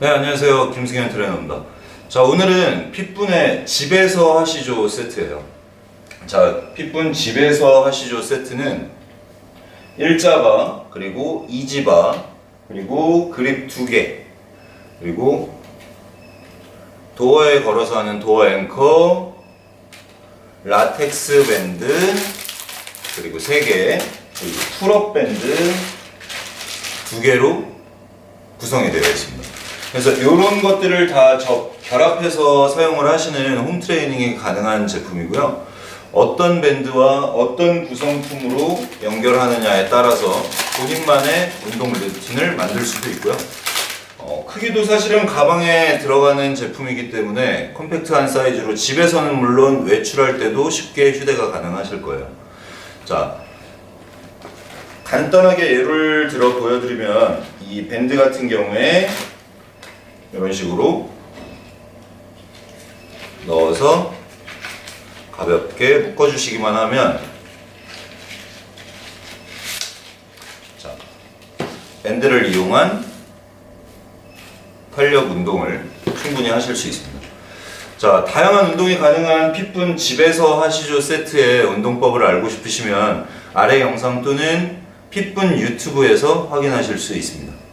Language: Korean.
네, 안녕하세요. 김승현 트레이너입니다. 자, 오늘은 핏분의 집에서 하시죠 세트예요. 자, 핏분 집에서 하시죠 세트는 1자바, 그리고 2지바, 그리고 그립 2개, 그리고 도어에 걸어서 하는 도어 앵커, 라텍스 밴드, 그리고 3개, 그리고 풀업 밴드 2개로 구성이 되어 있습니다. 그래서 이런 것들을 다 저- 결합해서 사용을 하시는 홈 트레이닝이 가능한 제품이고요. 어떤 밴드와 어떤 구성품으로 연결하느냐에 따라서 본인만의 운동 루틴을 만들 수도 있고요. 어, 크기도 사실은 가방에 들어가는 제품이기 때문에 컴팩트한 사이즈로 집에서는 물론 외출할 때도 쉽게 휴대가 가능하실 거예요. 자, 간단하게 예를 들어 보여드리면 이 밴드 같은 경우에 이런 식으로 넣어서 가볍게 묶어주시기만 하면 자 밴드를 이용한 탄력 운동을 충분히 하실 수 있습니다. 자, 다양한 운동이 가능한 핏분 집에서 하시죠 세트의 운동법을 알고 싶으시면 아래 영상 또는 핏분 유튜브에서 확인하실 수 있습니다.